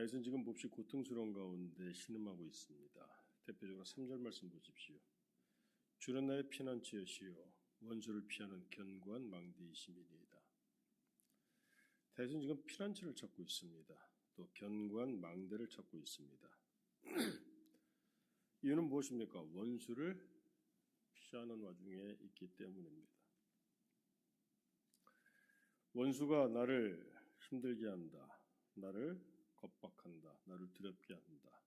다윗은 지금 몹시 고통스러운 가운데 신음하고 있습니다. 대표적으로 3절 말씀 보십시오. 주는 나의 피난처여시요 원수를 피하는 견고한 망대이심이니이다. 다윗은 지금 피난처를 찾고 있습니다. 또 견고한 망대를 찾고 있습니다. 이유는 무엇입니까? 원수를 피하는 와중에 있기 때문입니다. 원수가 나를 힘들게 한다. 나를 겁박한다. 나를 두렵게 한다.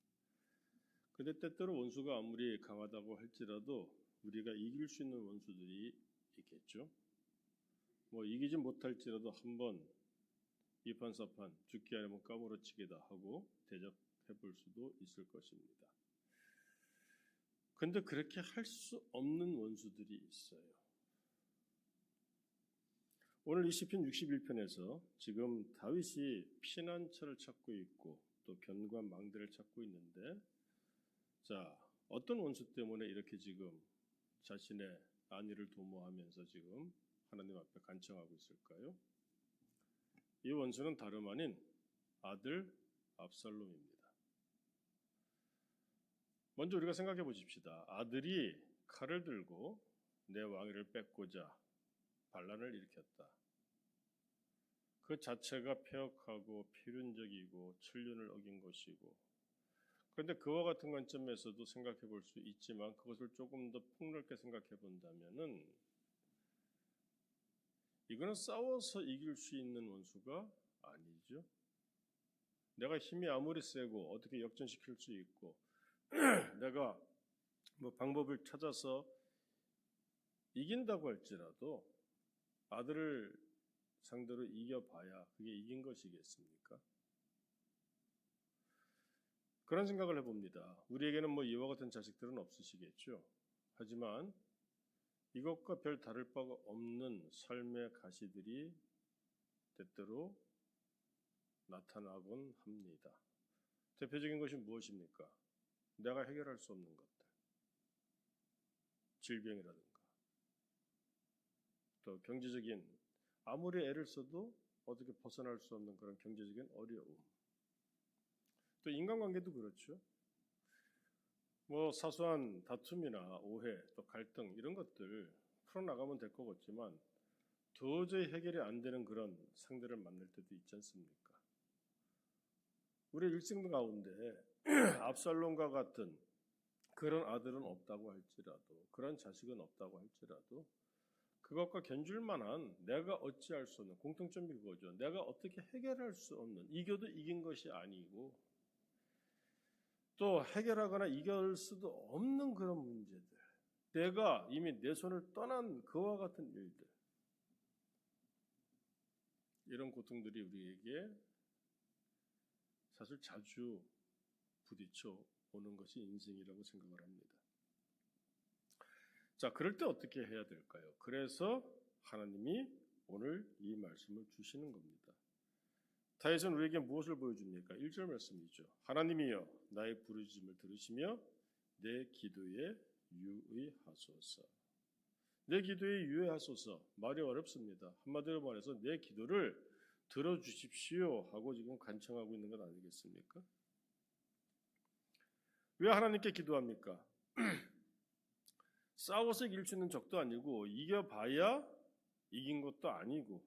근데 때때로 원수가 아무리 강하다고 할지라도 우리가 이길 수 있는 원수들이 있겠죠. 뭐 이기지 못할지라도 한번 이판사판 죽게 하려면 까무러치기다 하고 대적해 볼 수도 있을 것입니다. 근데 그렇게 할 수 없는 원수들이 있어요. 오늘 이 시편 61편에서 지금 다윗이 피난처를 찾고 있고 또 견고한 망대를 찾고 있는데 자, 어떤 원수 때문에 이렇게 지금 자신의 안위를 도모하면서 지금 하나님 앞에 간청하고 있을까요? 이 원수는 다름 아닌 아들 압살롬입니다. 먼저 우리가 생각해 보십시다. 아들이 칼을 들고 내 왕위를 뺏고자 반란을 일으켰다. 그 자체가 폐역하고 필연적이고 천륜을 어긴 것이고 그런데 그와 같은 관점에서도 생각해 볼 수 있지만 그것을 조금 더 폭넓게 생각해 본다면은 이거는 싸워서 이길 수 있는 원수가 아니죠. 내가 힘이 아무리 세고 어떻게 역전시킬 수 있고 내가 뭐 방법을 찾아서 이긴다고 할지라도 아들을 상대로 이겨봐야 그게 이긴 것이겠습니까? 그런 생각을 해봅니다. 우리에게는 뭐 이와 같은 자식들은 없으시겠죠. 하지만 이것과 별 다를 바가 없는 삶의 가시들이 때때로 나타나곤 합니다. 대표적인 것이 무엇입니까? 내가 해결할 수 없는 것들. 질병이라든가. 또 경제적인 아무리 애를 써도 어떻게 벗어날 수 없는 그런 경제적인 어려움. 또 인간관계도 그렇죠. 뭐 사소한 다툼이나 오해, 또 갈등 이런 것들 풀어나가면 될 것 같지만 도저히 해결이 안 되는 그런 상대를 만날 때도 있지 않습니까? 우리 일생 가운데 압살롬과 같은 그런 아들은 없다고 할지라도 그런 자식은 없다고 할지라도 그것과 견줄 만한 내가 어찌할 수 없는 공통점이 그거죠. 내가 어떻게 해결할 수 없는 이겨도 이긴 것이 아니고 또 해결하거나 이길 수도 없는 그런 문제들. 내가 이미 내 손을 떠난 그와 같은 일들. 이런 고통들이 우리에게 사실 자주 부딪혀 오는 것이 인생이라고 생각을 합니다. 자, 그럴 때 어떻게 해야 될까요? 그래서 하나님이 오늘 이 말씀을 주시는 겁니다. 다윗은 우리에게 무엇을 보여줍니까? 1절 말씀이죠. 하나님이여 나의 부르짖음을 들으시며 내 기도에 유의하소서. 내 기도에 유의하소서. 말이 어렵습니다. 한마디로 말해서 내 기도를 들어주십시오 하고 지금 간청하고 있는 것 아니겠습니까? 왜 하나님께 기도합니까? 싸워서 이길 수 있는 적도 아니고 이겨봐야 이긴 것도 아니고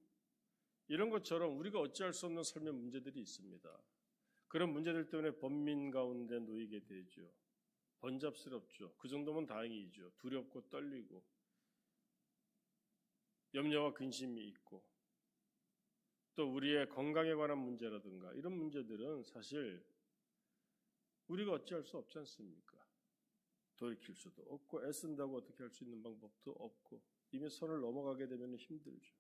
이런 것처럼 우리가 어찌할 수 없는 삶의 문제들이 있습니다. 그런 문제들 때문에 번민 가운데 놓이게 되죠. 번잡스럽죠. 그 정도면 다행이죠. 두렵고 떨리고 염려와 근심이 있고 또 우리의 건강에 관한 문제라든가 이런 문제들은 사실 우리가 어찌할 수 없지 않습니까? 돌이킬 수도 없고 애쓴다고 어떻게 할 수 있는 방법도 없고 이미 선을 넘어가게 되면 힘들죠.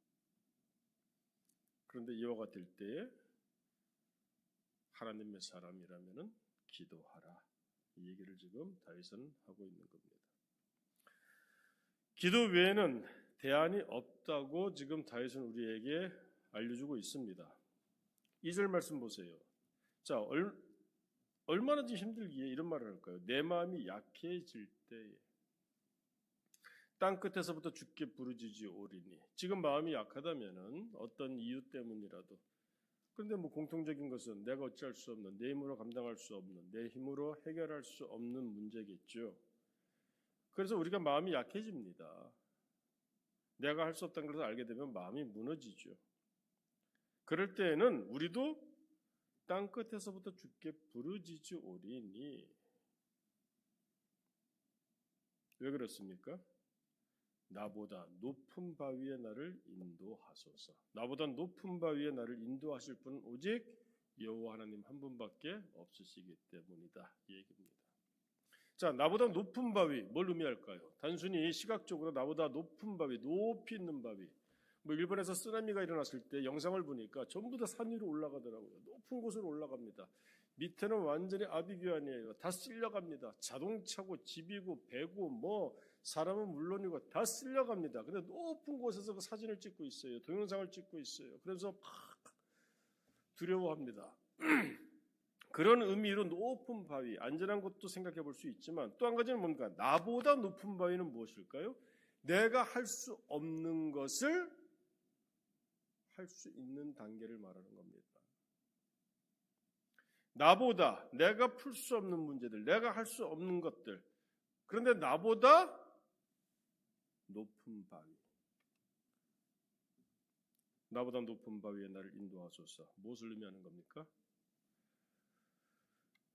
그런데 이와 같을 때에 하나님의 사람이라면은 기도하라. 이 얘기를 지금 다윗은 하고 있는 겁니다. 기도 외에는 대안이 없다고 지금 다윗은 우리에게 알려주고 있습니다. 2절 말씀 보세요. 자, 얼, 얼마나 힘들기에 이런 말을 할까요? 내 마음이 약해질 때에 땅 끝에서부터 죽게 부르짖지 오리니 지금 마음이 약하다면은 어떤 이유 때문이라도 그런데 뭐 공통적인 것은 내가 어찌할 수 없는 내 힘으로 감당할 수 없는 내 힘으로 해결할 수 없는 문제겠죠. 그래서 우리가 마음이 약해집니다. 내가 할 수 없다는 것을 알게 되면 마음이 무너지죠. 그럴 때에는 우리도 땅 끝에서부터 죽게 부르짖지 오리니 왜 그렇습니까? 나보다 높은 바위에 나를 인도하소서. 나보다 높은 바위에 나를 인도하실 분은 오직 여호와 하나님 한 분밖에 없으시기 때문이다. 이 얘기입니다. 자, 나보다 높은 바위 뭘 의미할까요? 단순히 시각적으로 나보다 높은 바위, 높이 있는 바위. 뭐 일본에서 쓰나미가 일어났을 때 영상을 보니까 전부 다 산 위로 올라가더라고요. 높은 곳으로 올라갑니다. 밑에는 완전히 아비규환이에요. 다 쓸려갑니다. 자동차고 집이고 배고 뭐 사람은 물론이고 다 쓸려갑니다. 근데 높은 곳에서 그 사진을 찍고 있어요. 동영상을 찍고 있어요. 그래서 막 두려워합니다. 그런 의미로 높은 바위, 안전한 곳도 생각해 볼 수 있지만 또 한 가지는 뭔가 나보다 높은 바위는 무엇일까요? 내가 할 수 없는 것을 할 수 있는 단계를 말하는 겁니다. 나보다 내가 풀 수 없는 문제들, 내가 할 수 없는 것들. 그런데 나보다 높은 바위. 나보다 높은 바위에 나를 인도하소서. 무엇을 의미하는 겁니까?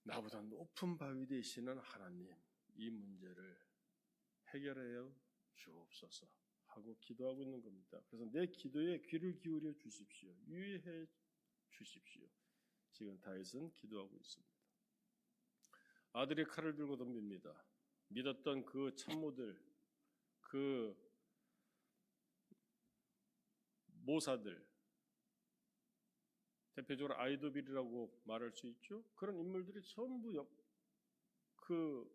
나보다 높은 바위 되시는 하나님, 이 문제를 해결하여 주옵소서 하고 기도하고 있는 겁니다. 그래서 내 기도에 귀를 기울여 주십시오. 유의해 주십시오. 지금 다윗은 기도하고 있습니다. 아들이 칼을 들고 덤빕니다. 믿었던 그 참모들, 그 모사들, 대표적으로 아이도빌이라고 말할 수 있죠. 그런 인물들이 전부 역, 그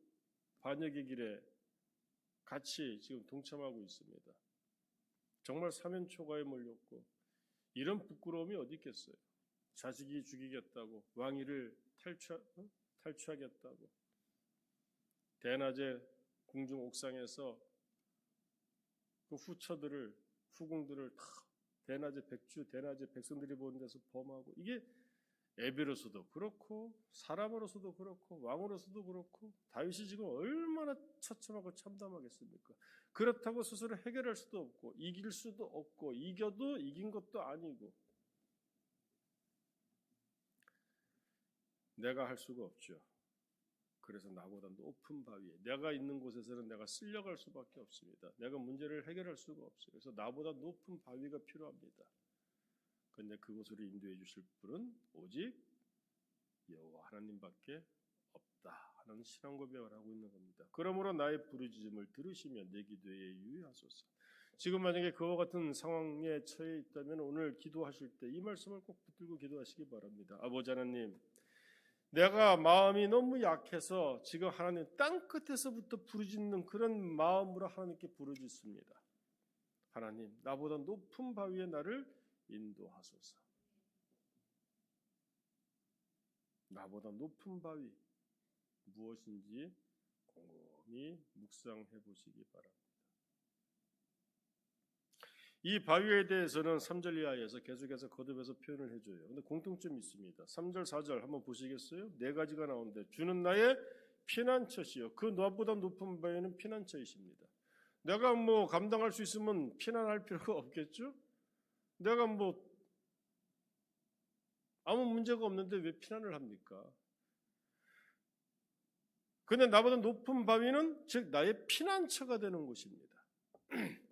반역의 길에 같이 지금 동참하고 있습니다. 정말 사면초가에 몰렸고 이런 부끄러움이 어디 있겠어요? 자식이 죽이겠다고 왕위를 탈취, 어? 탈취하겠다고 대낮에 궁중 옥상에서 그 후처들을 후궁들을 다 대낮에 백주 대낮에 백성들이 보는 데서 범하고 이게 애비로서도 그렇고 사람으로서도 그렇고 왕으로서도 그렇고 다윗이 지금 얼마나 처참하고 참담하겠습니까? 그렇다고 스스로 해결할 수도 없고 이길 수도 없고 이겨도 이긴 것도 아니고 내가 할 수가 없죠. 그래서 나보다 높은 바위에 내가 있는 곳에서는 내가 쓸려갈 수밖에 없습니다. 내가 문제를 해결할 수가 없어요. 그래서 나보다 높은 바위가 필요합니다. 그런데 그곳으로 인도해 주실 분은 오직 여호와 하나님밖에 없다 하는 신앙 고백을 하고 있는 겁니다. 그러므로 나의 부르짖음을 들으시며 내 기도에 유의하소서. 지금 만약에 그와 같은 상황에 처해 있다면 오늘 기도하실 때 이 말씀을 꼭 붙들고 기도하시기 바랍니다. 아버지 하나님 내가 마음이 너무 약해서 지금 하나님 땅 끝에서부터 부르짖는 그런 마음으로 하나님께 부르짖습니다. 하나님, 나보다 높은 바위에 나를 인도하소서. 나보다 높은 바위 무엇인지 곰곰이 묵상해 보시기 바랍니다. 이 바위에 대해서는 3절 이하에서 계속해서 거듭해서 표현을 해줘요. 근데 공통점이 있습니다. 3절, 4절 한번 보시겠어요? 네 가지가 나오는데 주는 나의 피난처시요. 그 너보다 높은 바위는 피난처이십니다. 내가 뭐 감당할 수 있으면 피난할 필요가 없겠죠? 내가 뭐 아무 문제가 없는데 왜 피난을 합니까? 근데 나보다 높은 바위는 즉 나의 피난처가 되는 곳입니다.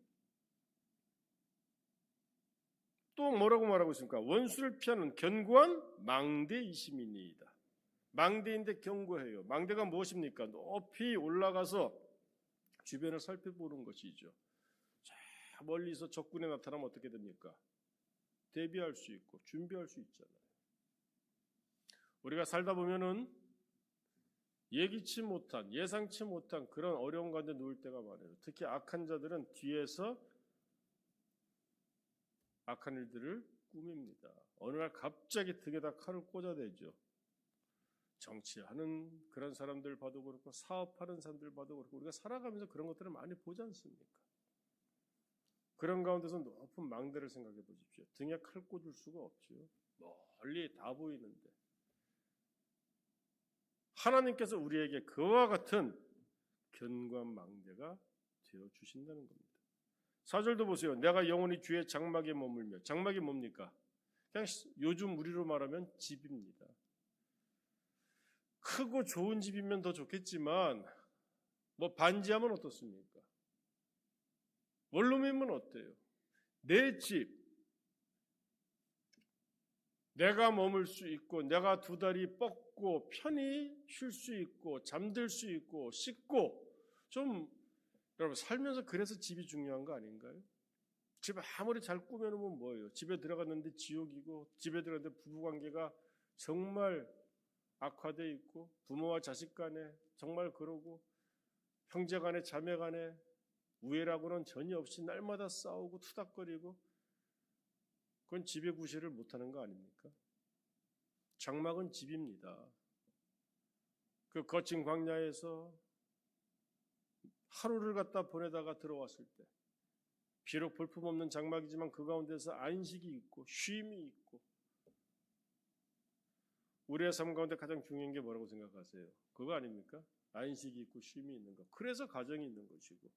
또 뭐라고 말하고 있습니까? 원수를 피하는 견고한 망대이심이니이다. 망대인데 견고해요. 망대가 무엇입니까? 높이 올라가서 주변을 살펴보는 것이죠. 자, 멀리서 적군에 나타나면 어떻게 됩니까? 대비할 수 있고 준비할 수 있잖아요. 우리가 살다 보면은 예기치 못한, 예상치 못한 그런 어려운 가운데 누울 때가 많아요. 특히 악한 자들은 뒤에서 악한 일들을 꾸밉니다. 어느 날 갑자기 등에다 칼을 꽂아대죠. 정치하는 그런 사람들 봐도 그렇고 사업하는 사람들 봐도 그렇고 우리가 살아가면서 그런 것들을 많이 보지 않습니까? 그런 가운데서 높은 망대를 생각해 보십시오. 등에 칼 꽂을 수가 없죠. 멀리 다 보이는데 하나님께서 우리에게 그와 같은 견관망대가 되어 주신다는 겁니다. 사절도 보세요. 내가 영원히 주의 장막에 머물며 장막이 뭡니까? 그냥 요즘 우리로 말하면 집입니다. 크고 좋은 집이면 더 좋겠지만 뭐 반지하면 어떻습니까? 원룸이면 어때요? 내 집, 내가 머물 수 있고, 내가 두 다리 뻗고 편히 쉴 수 있고, 잠들 수 있고, 씻고, 좀 여러분 살면서 그래서 집이 중요한 거 아닌가요? 집 아무리 잘 꾸며놓으면 뭐예요? 집에 들어갔는데 지옥이고, 집에 들어갔는데 부부관계가 정말 악화돼 있고, 부모와 자식 간에 정말 그러고, 형제 간에 자매 간에 우애라고는 전혀 없이 날마다 싸우고 투닥거리고 그건 집의 구실을 못하는 거 아닙니까? 장막은 집입니다. 그 거친 광야에서 하루를 갖다 보내다가 들어왔을 때 비록 볼품없는 장막이지만 그 가운데서 안식이 있고 쉼이 있고 우리의 삶 가운데 가장 중요한 게 뭐라고 생각하세요? 그거 아닙니까? 안식이 있고 쉼이 있는 것. 그래서 가정이 있는 것이고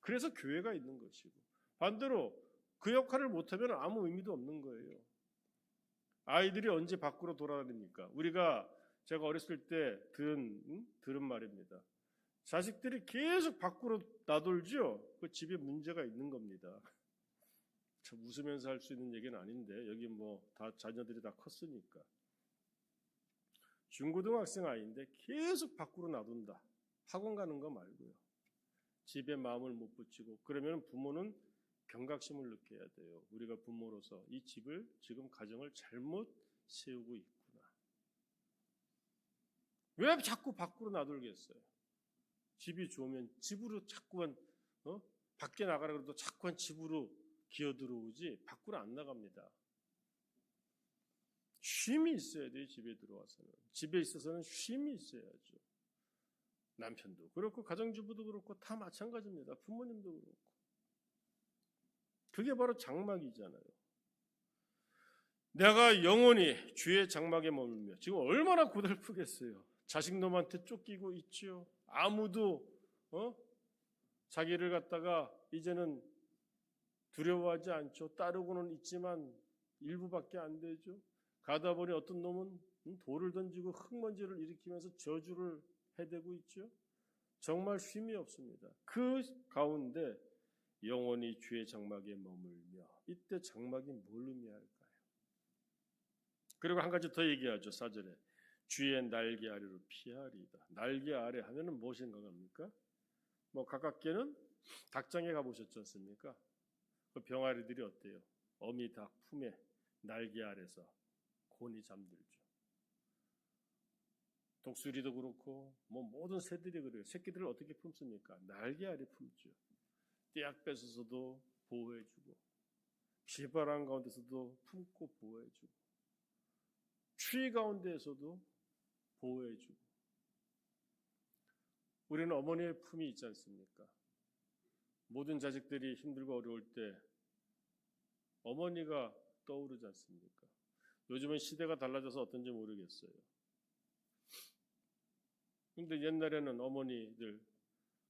그래서 교회가 있는 것이고 반대로 그 역할을 못하면 아무 의미도 없는 거예요. 아이들이 언제 밖으로 돌아다닙니까? 우리가 제가 어렸을 때 들은 응? 들은 말입니다. 자식들이 계속 밖으로 나돌죠. 그 집에 문제가 있는 겁니다. 참 웃으면서 할 수 있는 얘기는 아닌데 여기 뭐 다 자녀들이 다 컸으니까 중고등학생 아이인데 계속 밖으로 나돈다. 학원 가는 거 말고요. 집에 마음을 못 붙이고 그러면 부모는 경각심을 느껴야 돼요. 우리가 부모로서 이 집을 지금 가정을 잘못 세우고 있구나. 왜 자꾸 밖으로 놔둘겠어요? 집이 좋으면 집으로 자꾸만 어? 밖에 나가라 그래도 자꾸만 집으로 기어 들어오지 밖으로 안 나갑니다. 쉼이 있어야 돼요. 집에 들어와서는 집에 있어서는 쉼이 있어야죠. 남편도 그렇고 가정주부도 그렇고 다 마찬가지입니다. 부모님도 그렇고. 그게 바로 장막이잖아요. 내가 영원히 주의 장막에 머물며 지금 얼마나 고달프겠어요. 자식놈한테 쫓기고 있죠. 아무도 어? 자기를 갖다가 이제는 두려워하지 않죠. 따르고는 있지만 일부밖에 안 되죠. 가다 보니 어떤 놈은 돌을 던지고 흙먼지를 일으키면서 저주를 해대고 있죠. 정말 쉼이 없습니다. 그 가운데 영원히 주의 장막에 머물며 이때 장막이 뭘 의미할까요? 그리고 한 가지 더 얘기하죠. 사절에 주의 날개 아래로 피하리다. 날개 아래 하면은 무엇이 생각합니까? 뭐 가깝게는 닭장에 가보셨지 않습니까? 그 병아리들이 어때요? 어미 닭 품에 날개 아래서 곤히 잠들죠. 독수리도 그렇고 뭐 모든 새들이 그래요. 새끼들을 어떻게 품습니까? 날개 아래 품죠. 떼약 뺏어서도 보호해주고 비바람 가운데서도 품고 보호해주고 추위 가운데에서도 보호해주고 우리는 어머니의 품이 있지 않습니까? 모든 자식들이 힘들고 어려울 때 어머니가 떠오르지 않습니까? 요즘은 시대가 달라져서 어떤지 모르겠어요. 근데 옛날에는 어머니들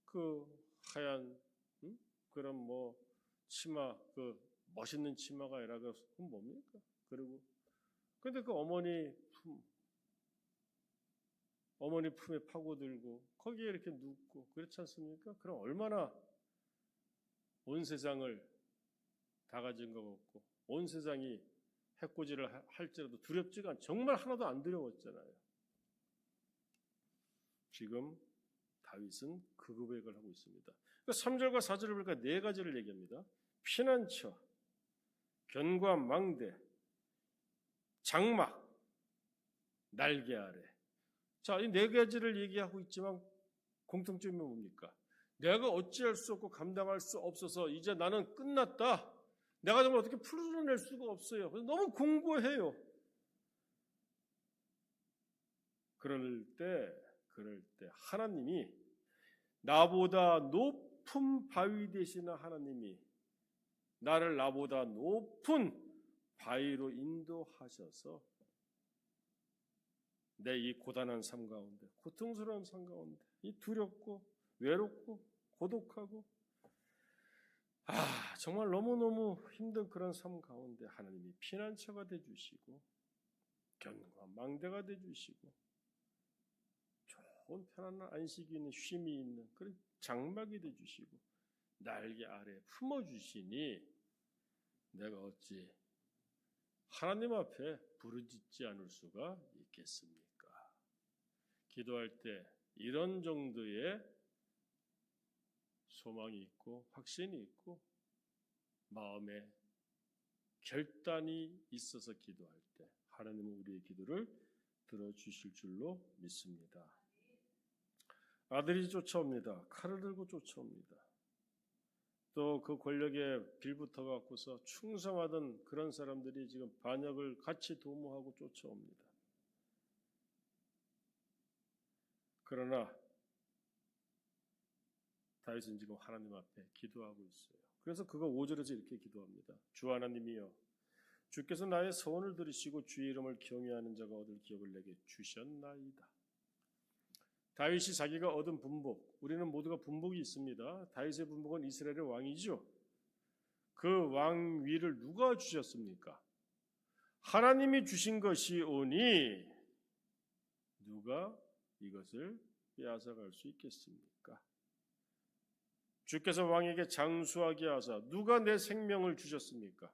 그 하얀 응? 그런 뭐 치마 그 멋있는 치마가 아니라 그 뭡니까? 그리고 근데 그 어머니 품 어머니 품에 파고들고 거기에 이렇게 눕고 그렇지 않습니까? 그럼 얼마나 온 세상을 다 가진 것 같고 온 세상이 해코지를 할지라도 두렵지가 않 정말 하나도 안 두려웠잖아요. 지금 다윗은 그 고백을 하고 있습니다. 3절과 4절을 보니까 네 가지를 얘기합니다. 피난처, 견과 망대, 장막, 날개 아래. 자, 이 네 가지를 얘기하고 있지만 공통점이 뭡니까? 내가 어찌할 수 없고 감당할 수 없어서 이제 나는 끝났다. 내가 정말 어떻게 풀어낼 수가 없어요. 그래서 너무 공고해요. 그럴 때, 그럴 때 하나님이 나보다 높은 바위 되시는 하나님이 나를 나보다 높은 바위로 인도하셔서 내 이 고단한 삶 가운데, 고통스러운 삶 가운데, 이 두렵고 외롭고 고독하고 아 정말 너무너무 힘든 그런 삶 가운데 하나님이 피난처가 되주시고 견과 망대가 되주시고 좋은 편안한 안식이 있는 쉼이 있는 그런 장막이 되주시고 날개 아래 품어 주시니 내가 어찌 하나님 앞에 부르짖지 않을 수가 있겠습니까? 기도할 때 이런 정도의 소망이 있고 확신이 있고 마음에 결단이 있어서 기도할 때 하나님은 우리의 기도를 들어주실 줄로 믿습니다. 아들이 쫓아옵니다. 칼을 들고 쫓아옵니다. 또 그 권력에 빌붙어 갖고서 충성하던 그런 사람들이 지금 반역을 같이 도모하고 쫓아옵니다. 그러나 다윗은 지금 하나님 앞에 기도하고 있어요. 그래서 그가 5절에서 이렇게 기도합니다. 주 하나님이여 주께서 나의 소원을 들으시고 주의 이름을 경외하는 자가 얻을 기업을 내게 주셨나이다. 다윗이 자기가 얻은 분복, 우리는 모두가 분복이 있습니다. 다윗의 분복은 이스라엘의 왕이죠. 그 왕위를 누가 주셨습니까? 하나님이 주신 것이 오니 누가 이것을 빼앗아갈 수 있겠습니까? 주께서 왕에게 장수하게 하사 누가 내 생명을 주셨습니까?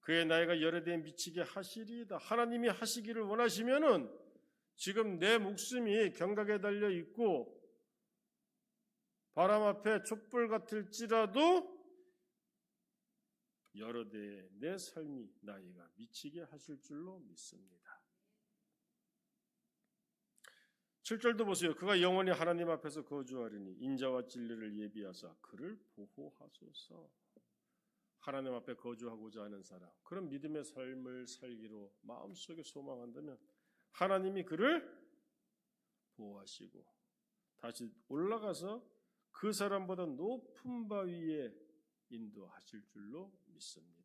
그의 나이가 여러 대에 미치게 하시리이다. 하나님이 하시기를 원하시면은 지금 내 목숨이 경각에 달려 있고 바람 앞에 촛불 같을지라도 여러 대의 내 삶이 나이가 미치게 하실 줄로 믿습니다. 7절도 보세요. 그가 영원히 하나님 앞에서 거주하리니 인자와 진리를 예비하사 그를 보호하소서. 하나님 앞에 거주하고자 하는 사람, 그런 믿음의 삶을 살기로 마음속에 소망한다면 하나님이 그를 보호하시고 다시 올라가서 그 사람보다 높은 바위에 인도하실 줄로 믿습니다.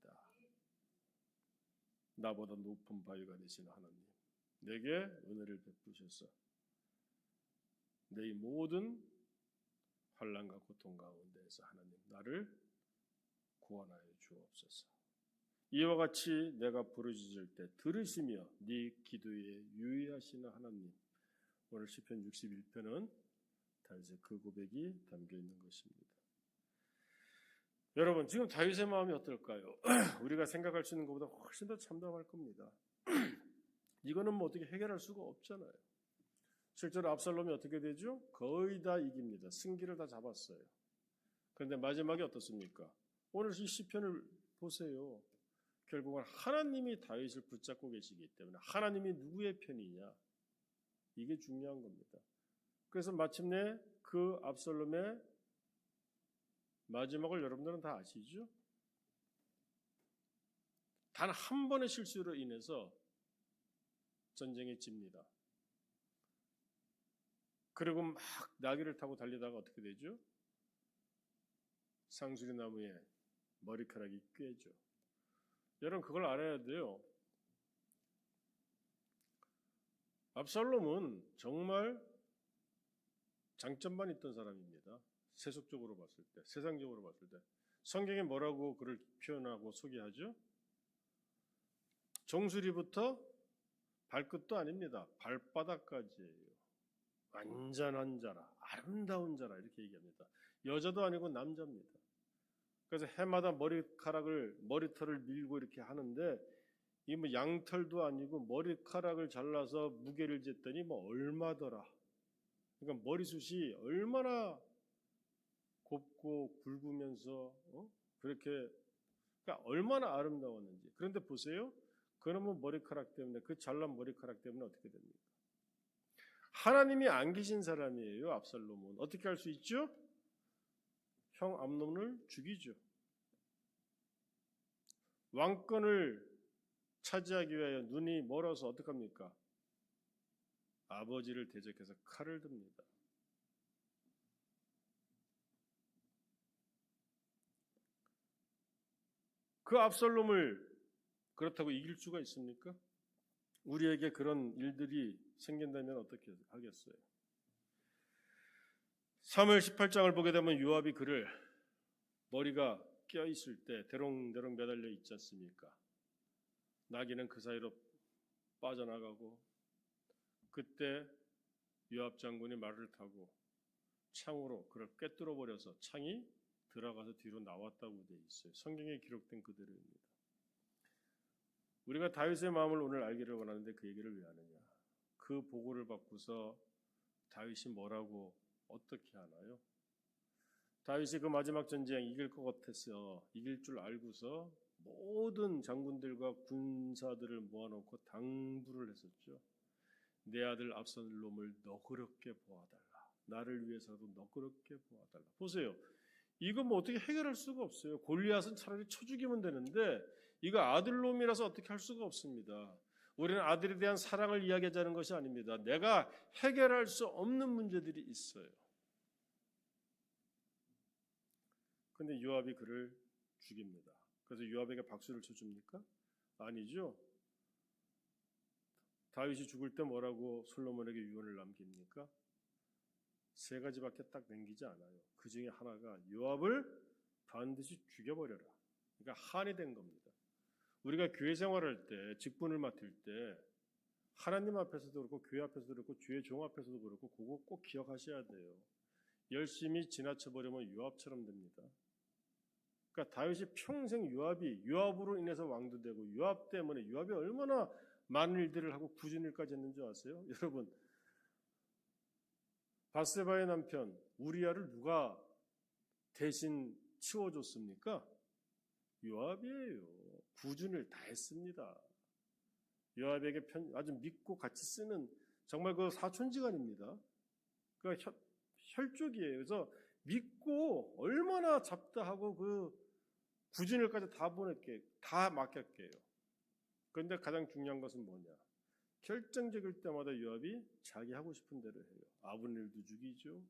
나보다 높은 바위가 되신 하나님, 내게 은혜를 베푸셔서 내 모든 환란과 고통 가운데에서 하나님 나를 구원하여 주옵소서. 이와 같이 내가 부르짖을 때 들으시며 네 기도에 유의하시는 하나님. 오늘 시편 61편은 다윗의 그 고백이 담겨 있는 것입니다. 여러분 지금 다윗의 마음이 어떨까요? 우리가 생각할 수 있는 것보다 훨씬 더 참담할 겁니다. 이거는 뭐 어떻게 해결할 수가 없잖아요. 실제로 압살롬이 어떻게 되죠? 거의 다 이깁니다. 승기를 다 잡았어요. 그런데 마지막에 어떻습니까? 오늘 이 시편을 보세요. 결국은 하나님이 다윗을 붙잡고 계시기 때문에 하나님이 누구의 편이냐 이게 중요한 겁니다. 그래서 마침내 그 압살롬의 마지막을 여러분들은 다 아시죠? 단 한 번의 실수로 인해서 전쟁에 집니다. 그리고 막 나귀를 타고 달리다가 어떻게 되죠? 상수리 나무에 머리카락이 꿰죠. 여러분 그걸 알아야 돼요. 압살롬은 정말 장점만 있던 사람입니다. 세속적으로 봤을 때, 세상적으로 봤을 때. 성경에 뭐라고 그를 표현하고 소개하죠? 정수리부터 발끝도 아닙니다. 발바닥까지예요. 완전한 자라, 아름다운 자라 이렇게 얘기합니다. 여자도 아니고 남자입니다. 그래서 해마다 머리카락을 머리털을 밀고 이렇게 하는데 이 뭐 양털도 아니고 머리카락을 잘라서 무게를 쟀더니 뭐 얼마더라. 그러니까 머리숱이 얼마나 곱고 굵으면서 어? 그렇게 그러니까 얼마나 아름다웠는지. 그런데 보세요. 그놈의 머리카락 때문에 그 잘난 머리카락 때문에 어떻게 됩니까? 하나님이 안 계신 사람이에요. 압살롬은 어떻게 할 수 있죠? 형 암놈을 죽이죠. 왕권을 차지하기 위하여 눈이 멀어서 어떡합니까? 아버지를 대적해서 칼을 듭니다. 그 압살롬을 그렇다고 이길 수가 있습니까? 우리에게 그런 일들이 생긴다면 어떻게 하겠어요? 3월 18장을 보게 되면 요압이 그를 머리가 끼어 있을 때 대롱대롱 매달려 있지 않습니까? 나귀는 그 사이로 빠져나가고 그때 요압 장군이 말을 타고 창으로 그를 꿰뚫어 버려서 창이 들어가서 뒤로 나왔다고 돼 있어요. 성경에 기록된 그대로입니다. 우리가 다윗의 마음을 오늘 알기를 원하는데 그 얘기를 왜 하느냐? 그 보고를 받고서 다윗이 뭐라고 어떻게 하나요? 다윗이 그 마지막 전쟁 이길 것 같아서 이길 줄 알고서 모든 장군들과 군사들을 모아놓고 당부를 했었죠. 내 아들 압살롬을 너그럽게 보아달라. 나를 위해서도 너그럽게 보아달라. 보세요. 이거 뭐 어떻게 해결할 수가 없어요. 골리앗은 차라리 쳐 죽이면 되는데 이거 아들놈이라서 어떻게 할 수가 없습니다. 우리는 아들에 대한 사랑을 이야기하자는 것이 아닙니다. 내가 해결할 수 없는 문제들이 있어요. 근데 요압이 그를 죽입니다. 그래서 요압에게 박수를 쳐줍니까? 아니죠. 다윗이 죽을 때 뭐라고 솔로몬에게 유언을 남깁니까? 세 가지밖에 딱 남기지 않아요. 그 중에 하나가 요압을 반드시 죽여버려라. 그러니까 한이 된 겁니다. 우리가 교회 생활할 때, 직분을 맡을 때, 하나님 앞에서도 그렇고, 교회 앞에서도 그렇고, 주의 종 앞에서도 그렇고, 그거 꼭 기억하셔야 돼요. 열심히 지나쳐버리면 요압처럼 됩니다. 그러니까 다윗이 평생 요압이 요압으로 인해서 왕도 되고 요압 때문에 요압이 얼마나 많은 일들을 하고 굳은 일까지 했는지 아세요? 여러분 바세바의 남편 우리아를 누가 대신 치워줬습니까? 요압이에요. 구준을 다 했습니다. 요압에게 편, 아주 믿고 같이 쓰는 정말 그 사촌지간입니다. 그 혈, 혈족이에요. 그래서 믿고 얼마나 잡다하고 그 구준일까지 다 보낼게, 다 맡겼게요. 그런데 가장 중요한 것은 뭐냐? 결정적일 때마다 요압이 자기 하고 싶은 대로 해요. 아브넬도 죽이죠.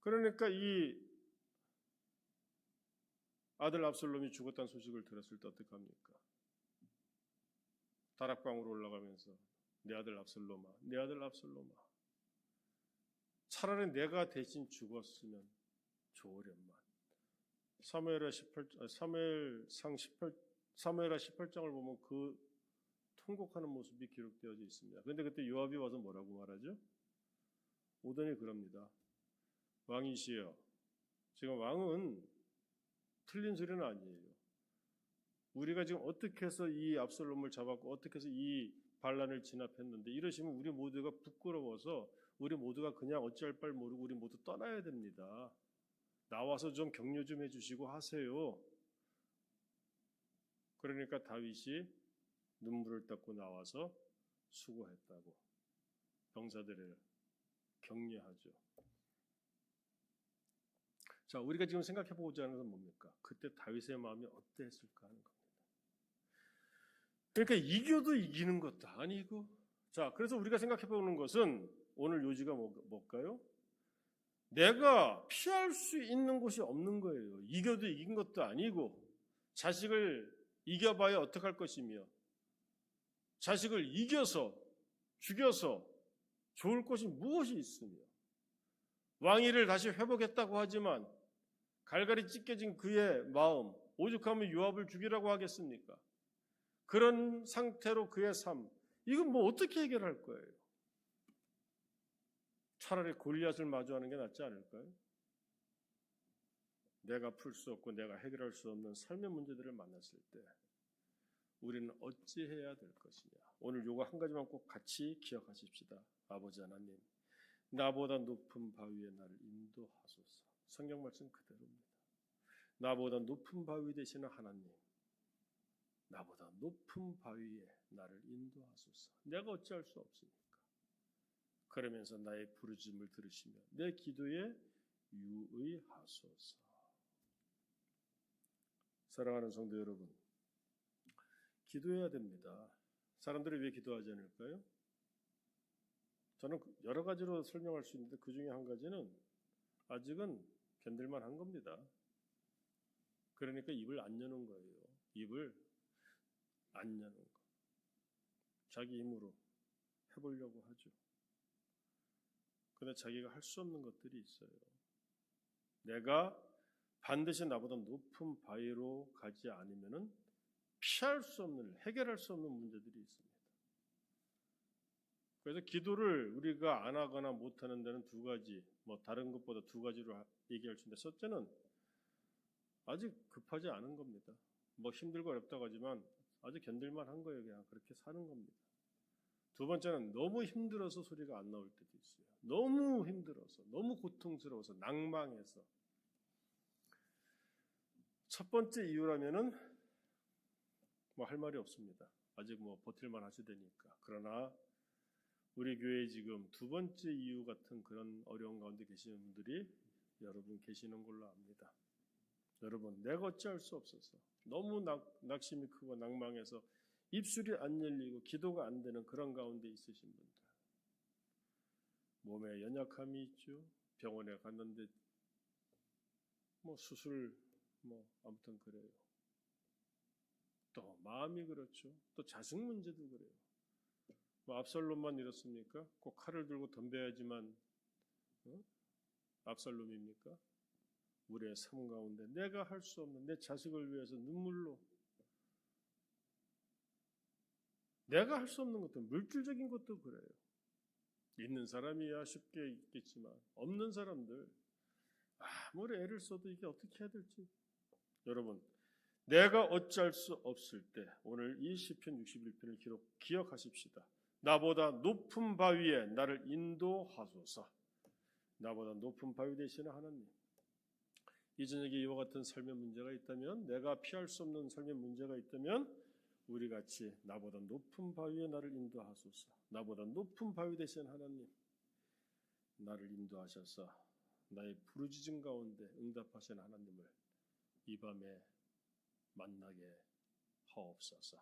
그러니까 이 아들 압살롬이 죽었다는 소식을 들었을 때 어떡합니까? 다락방으로 올라가면서 내 아들 압살롬아, 내 아들 압살롬아. 차라리 내가 대신 죽었으면 좋으련만. 사무엘하 18 사무엘상 18 사무엘하 18장을 보면 그 통곡하는 모습이 기록되어져 있습니다. 그런데 그때 요압이 와서 뭐라고 말하죠? 오더니 그럽니다. 왕이시여. 지금 왕은 틀린 소리는 아니에요. 우리가 지금 어떻게 해서 이 압살롬을 잡았고 어떻게 해서 이 반란을 진압했는데 이러시면 우리 모두가 부끄러워서 우리 모두가 그냥 어찌할 바를 모르고 우리 모두 떠나야 됩니다. 나와서 좀 격려 좀 해주시고 하세요. 그러니까 다윗이 눈물을 닦고 나와서 수고했다고 병사들을 격려하죠. 자, 우리가 지금 생각해 보고자 하는 건 뭡니까? 그때 다윗의 마음이 어땠을까 하는 겁니다. 그러니까 이겨도 이기는 것도 아니고, 자, 그래서 우리가 생각해 보는 것은 오늘 요지가 뭐, 뭘까요? 내가 피할 수 있는 곳이 없는 거예요. 이겨도 이긴 것도 아니고, 자식을 이겨봐야 어떡할 것이며, 자식을 이겨서, 죽여서 좋을 것이 무엇이 있으며, 왕위를 다시 회복했다고 하지만, 갈갈이 찢겨진 그의 마음, 오죽하면 요압을 죽이라고 하겠습니까? 그런 상태로 그의 삶, 이건 뭐 어떻게 해결할 거예요? 차라리 골리앗을 마주하는 게 낫지 않을까요? 내가 풀 수 없고 내가 해결할 수 없는 삶의 문제들을 만났을 때 우리는 어찌해야 될 것이냐? 오늘 요거 한 가지만 꼭 같이 기억하십시다. 아버지 하나님, 나보다 높은 바위에 나를 인도하소서. 성경 말씀 그대로입니다. 나보다 높은 바위 되시는 하나님, 나보다 높은 바위에 나를 인도하소서. 내가 어찌할 수 없습니까? 그러면서 나의 부르짐을 들으시며 내 기도에 유의하소서. 사랑하는 성도 여러분, 기도해야 됩니다. 사람들이 왜 기도하지 않을까요? 저는 여러 가지로 설명할 수 있는데 그 중에 한 가지는 아직은 견딜만 한 겁니다. 그러니까 입을 안 여는 거예요. 입을 안 여는 거. 자기 힘으로 해보려고 하죠. 근데 자기가 할 수 없는 것들이 있어요. 내가 반드시 나보다 높은 바위로 가지 않으면은 피할 수 없는, 해결할 수 없는 문제들이 있습니다. 그래서 기도를 우리가 안 하거나 못 하는 데는 두 가지, 뭐 다른 것보다 두 가지로 하- 얘기할 수 있는데, 첫째는 아직 급하지 않은 겁니다. 뭐 힘들고 어렵다고 하지만 아직 견딜만 한 거예요. 그냥 그렇게 사는 겁니다. 두 번째는 너무 힘들어서 소리가 안 나올 때도 있어요. 너무 힘들어서, 너무 고통스러워서, 낭망해서. 첫 번째 이유라면은 뭐 할 말이 없습니다. 아직 뭐 버틸만 하시다니까. 그러나 우리 교회에 지금 두 번째 이유 같은 그런 어려운 가운데 계시는 분들이 여러분 계시는 걸로 압니다. 여러분, 내가 어찌할 수 없어서 너무 낙, 낙심이 크고 낭망해서 입술이 안 열리고 기도가 안 되는 그런 가운데 있으신 분들. 몸에 연약함이 있죠. 병원에 갔는데 뭐 수술 뭐 아무튼 그래요. 또 마음이 그렇죠. 또 자식 문제도 그래요. 뭐 압살롬만 이렇습니까? 꼭 칼을 들고 덤벼야지만 어? 압살롬입니까? 우리의 삶 가운데 내가 할 수 없는 내 자식을 위해서 눈물로 내가 할 수 없는 것도 물질적인 것도 그래요. 있는 사람이야 쉽게 있겠지만 없는 사람들 아무리 애를 써도 이게 어떻게 해야 될지 여러분 내가 어찌할 수 없을 때 오늘 이 시편 61편을 기록 기억하십시다. 나보다 높은 바위에 나를 인도하소서. 나보다 높은 바위 되시는 하나님. 이 저녁에 이와 같은 삶의 문제가 있다면 내가 피할 수 없는 삶의 문제가 있다면 우리 같이 나보다 높은 바위에 나를 인도하소서. 나보다 높은 바위 되신 하나님. 나를 인도하셔서 나의 부르짖음 가운데 응답하신 하나님을 이 밤에 만나게 하옵소서.